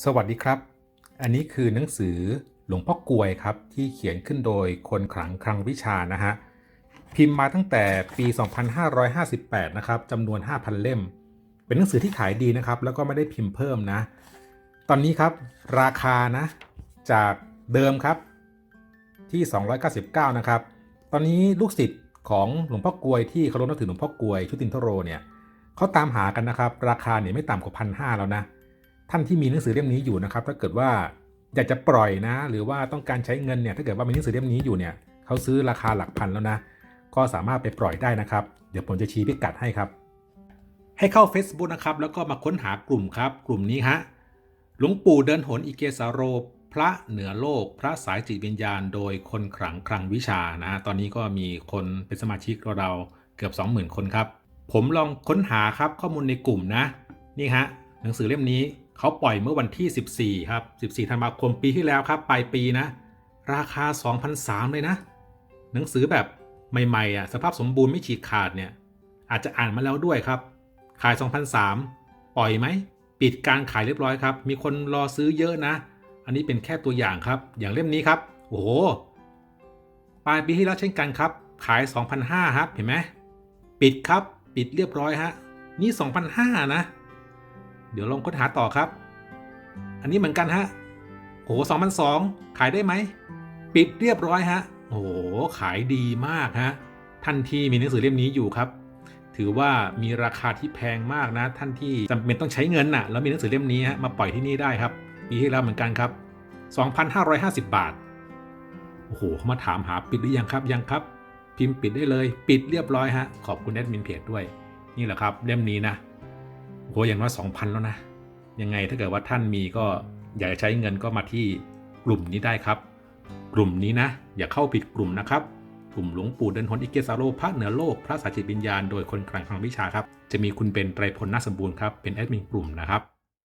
สวัสดีครับ อันนี้คือหนังสือหลวงพ่อกวยครับ ที่เขียนขึ้นโดยคนขลังคลังวิชานะฮะ พิมพ์มาตั้งแต่ปี 2558 นะครับจำนวน 5,000 เล่ม เป็นหนังสือที่ขายดีนะครับ แล้วก็ไม่ได้พิมพ์เพิ่มนะ ตอนนี้ครับราคานะ จากเดิมครับที่ 299 นะครับ ตอนนี้ลูกศิษย์ของหลวงพ่อกวยที่เคารพนับถือหลวงพ่อกวยชุตินทโรเนี่ยเขาตามหากันนะครับ ราคาเนี่ยไม่ต่ำกว่าพันห้าแล้วนะ ท่านที่มีหนังสือเล่มนี้อยู่นะครับ ถ้าเกิดว่าอยากจะปล่อยนะ หรือว่าต้องการใช้เงินเนี่ยถ้าเกิดว่ามีหนังสือเล่มนี้อยู่เนี่ยเขาซื้อราคาหลักพันแล้วนะ ก็สามารถไปปล่อยได้นะครับ เดี๋ยวผมจะชี้พิกัดให้ครับ ให้เข้า Facebook นะครับ แล้วก็มาค้นหากลุ่มครับ กลุ่มนี้ฮะหลวงปู่เดินหนอิเกสาโร พระเหนือโลก พระสายจิตวิญญาณ โดยคนขลังคลังวิชานะ ตอนนี้ก็มีคนเป็นสมาชิกเราเกือบ 20,000 คนครับ ผมลองค้นหาครับข้อมูลในกลุ่มนะ นี่ฮะหนังสือเล่มนี้ เขาปล่อยเมื่อวันที่ 14 ครับ 14 ธันวาคมปีที่แล้วครับ ปลายปีนะ ราคา 2,003เลยนะ หนังสือแบบใหม่ๆอะ สภาพสมบูรณ์ไม่ฉีกขาดเนี่ย อาจจะอ่านมาแล้วด้วยครับ ขาย 2,003 ปล่อยไหม ปิดการขายเรียบร้อยครับ มีคนรอซื้อเยอะนะ อันนี้เป็นแค่ตัวอย่างครับ อย่างเล่มนี้ครับ โอ้โห ปลายปีที่แล้วเช่นกันครับ ขาย2,500ครับ เห็นไหม ปิดครับ ปิดเรียบร้อยฮะ นี่2,500นะ เดี๋ยวลองค้นหาต่อครับ อันนี้เหมือนกันฮะโอ้โห2,002ขายได้ไหม ปิดเรียบร้อยฮะ โอ้โห ขายดีมากฮะ ท่านที่มีหนังสือเล่มนี้อยู่ครับ ถือว่ามีราคาที่แพงมากนะ ท่านที่จำเป็นต้องใช้เงินน่ะ แล้วมีหนังสือเล่มนี้ฮะมาปล่อยที่นี่ได้ครับปีที่แล้วเหมือนกันครับ 2,550 บาท โอ้โหเขามาถามหาปิดหรือยังครับ ยังครับ พิมพ์ปิดได้เลย ปิดเรียบร้อยฮะ ขอบคุณแอดมินเพจด้วย นี่แหละครับ เล่มนี้นะ โอ้โหอย่างน้อย2,000 แล้วนะ ยังไงถ้าเกิดว่าท่านมีก็อยากจะใช้เงินก็มาที่กลุ่มนี้ได้ครับ กลุ่มนี้นะ อย่าเข้าผิดกลุ่มนะครับ กลุ่มหลวงปู่เดินหนอิเกซาโรพระเหนือโลกพระสาจิตวิญญาณโดยคนกลางทางวิชาครับ จะมีคุณเป็นไตรพลนาสมบูรณ์ครับเป็นแอดมินกลุ่มนะครับ